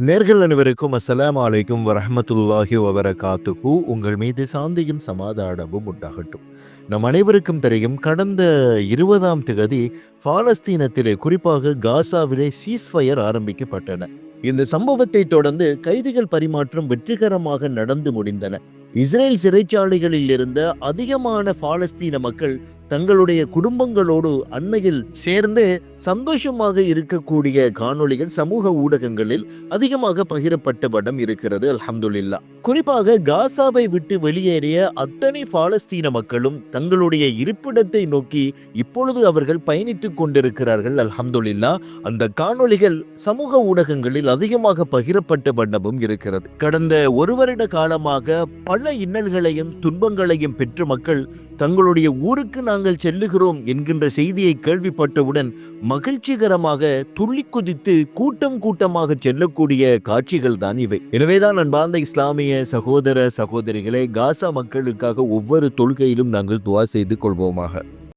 நேர்கள் அனைவருக்கும் அஸ்ஸலாமு அலைக்கும் வரஹ்மத்துல்லாஹி வபரகாத்துஹு. உங்கள் மீது சாந்தியும் சமாதானமும் உண்டாகட்டும். நம் அனைவருக்கும் தெரியும் கடந்த இருபதாம் திகதி பாலஸ்தீனத்திலே குறிப்பாக காசாவிலே சீஸ்ஃபயர் ஆரம்பிக்கப்பட்டன. இந்த சம்பவத்தை தொடர்ந்து கைதிகள் பரிமாற்றம் வெற்றிகரமாக நடந்து முடிந்தன. இஸ்ரேல் சிறைச்சாலைகளில் இருந்த அதிகமான பாலஸ்தீன மக்கள் தங்களுடைய குடும்பங்களோடு அண்மையில் சேர்ந்து சந்தோஷமாக இருக்கக்கூடிய காணொளிகள் சமூக ஊடகங்களில் அதிகமாக பகிரப்பட்ட படம் இருக்கிறது அலமதுல்லா குறிப்பாக காசாவை விட்டு வெளியேறிய அத்தனை பாலஸ்தீன மக்களும் தங்களுடைய இருப்பிடத்தை நோக்கி இப்பொழுது அவர்கள் பயணித்துக் கொண்டிருக்கிறார்கள் அலமதுல்லா அந்த காணொளிகள் சமூக ஊடகங்களில் அதிகமாக பகிரப்பட்ட வண்ணமும் இருக்கிறது. கடந்த ஒரு வருட காலமாக பல இன்னல்களையும் துன்பங்களையும் பெற்ற மக்கள் தங்களுடைய ஊருக்கு நாங்கள் செல்லுகிறோம் என்கின்ற செய்தியை கேள்விப்பட்டவுடன் மகிழ்ச்சிகரமாக துள்ளி குதித்து கூட்டம் கூட்டமாக செல்லக்கூடிய காட்சிகள் தான் இவை. எனவேதான் அன்பார்ந்த இஸ்லாமிய சகோதர சகோதரிகளை காசா மக்களுக்காக ஒவ்வொரு தொழுகையிலும் நாங்கள் துவா செய்து கொள்வோமாக.